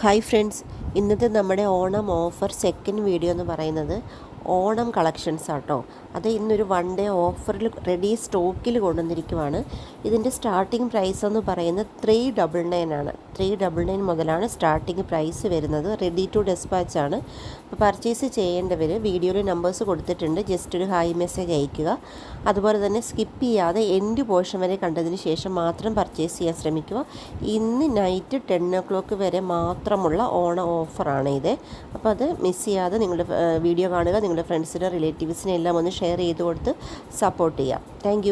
Hi friends ഇന്നത്തെ നമ്മുടെ Onam offer second video എന്ന് പറയുന്നത് ഓണം കളക്ഷൻസ് ആട്ടോ. അത് ഇന്നൊരു വൺ ഡേ ഓഫറിൽ റെഡി സ്റ്റോക്കിൽ കൊണ്ടുവന്നിരിക്കുവാണ്. ഇതിന്റെ സ്റ്റാർട്ടിംഗ് പ്രൈസ് എന്ന് പറയുന്നത് ത്രീ ഡബിൾ നയൻ ആണ്. ത്രീ ഡബിൾ നയൻ മുതലാണ് സ്റ്റാർട്ടിംഗ് പ്രൈസ് വരുന്നത്. റെഡി ടു ഡെസ്പാച്ച് ആണ്. അപ്പോൾ പർച്ചേസ് ചെയ്യേണ്ടവർ വീഡിയോയിൽ നമ്പേഴ്സ് കൊടുത്തിട്ടുണ്ട്. ജസ്റ്റ് ഒരു ഹായ് മെസ്സേജ് അയയ്ക്കുക. അതുപോലെ തന്നെ സ്കിപ്പ് ചെയ്യാതെ എൻഡ് പോർഷൻ വരെ കണ്ടതിന് ശേഷം മാത്രം പർച്ചേസ് ചെയ്യാൻ ശ്രമിക്കുക. ഇന്ന് നൈറ്റ് ടെൻ ഒ ക്ലോക്ക് വരെ മാത്രമുള്ള ഓണ ഓഫറാണ് ഇത്. അപ്പോൾ അത് മിസ് ചെയ്യാതെ നിങ്ങളുടെ വീഡിയോ കാണുക. നിങ്ങളുടെ ഫ്രണ്ട്സിനും റിലേറ്റീവ്സിനും എല്ലാം ഒന്ന് ഷെയർ ചെയ്ത് കൊടുത്ത് സപ്പോർട്ട് ചെയ്യാം. താങ്ക്